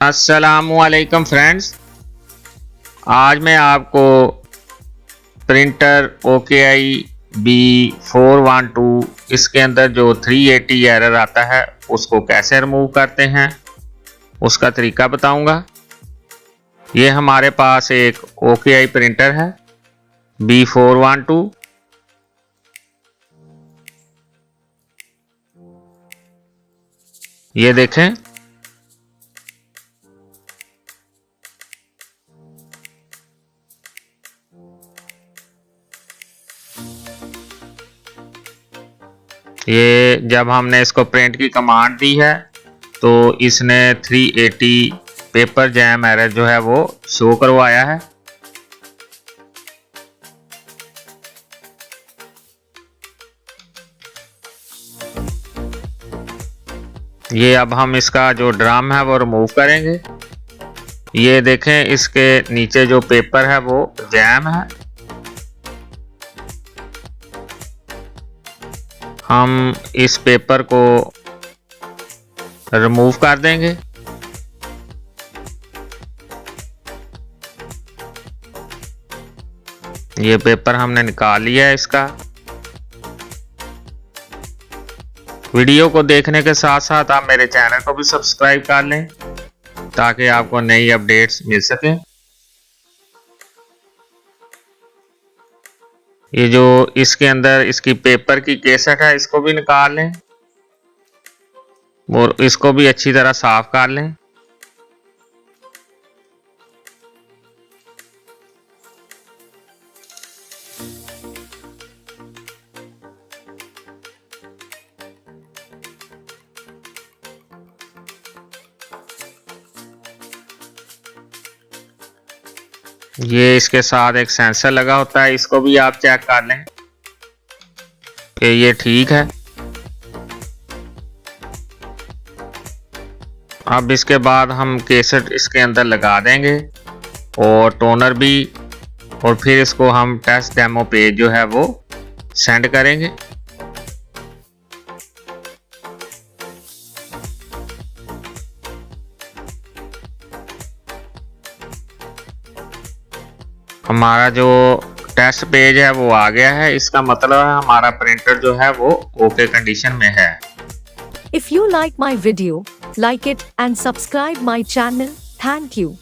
असलकम फ्रेंड्स आज मैं आपको printer O K I B four one two इसके अंदर जो 380 एरर आता है, उसको कैसे रिमूव करते हैं, उसका तरीका बताऊँगा। ये हमारे पास एक ओ के आई प्रिंटर है बी फोर वन टू ये देखें ये जब हमने इसको प्रिंट की कमांड दी है तो इसने 380 पेपर जैम एरर जो है वो शो करवाया है। ये अब हम इसका जो ड्राम है वो रिमूव करेंगे। ये देखें, इसके नीचे जो पेपर है वो जैम है। हम इस पेपर को रिमूव कर देंगे। ये पेपर हमने निकाल लिया है इसका। वीडियो को देखने के साथ साथ आप मेरे चैनल को भी सब्सक्राइब कर लें, ताकि आपको नई अपडेट्स मिल सकें। ये जो इसके अंदर इसकी पेपर की केसट है, इसको भी निकाल लें। और इसको भी अच्छी तरह साफ़ कर लें। ये इसके साथ एक सेंसर लगा होता है, इसको भी आप चेक कर लें। कि ये ठीक है। अब इसके बाद हम केसट इसके अंदर लगा देंगे और टोनर भी, और फिर इसको हम टेस्ट डेमो पेज जो है वो सेंड करेंगे। हमारा जो टेस्ट पेज है वो आ गया है। इसका मतलब है हमारा प्रिंटर जो है वो ओके कंडीशन में है। If you like my video like it and subscribe my channel thank you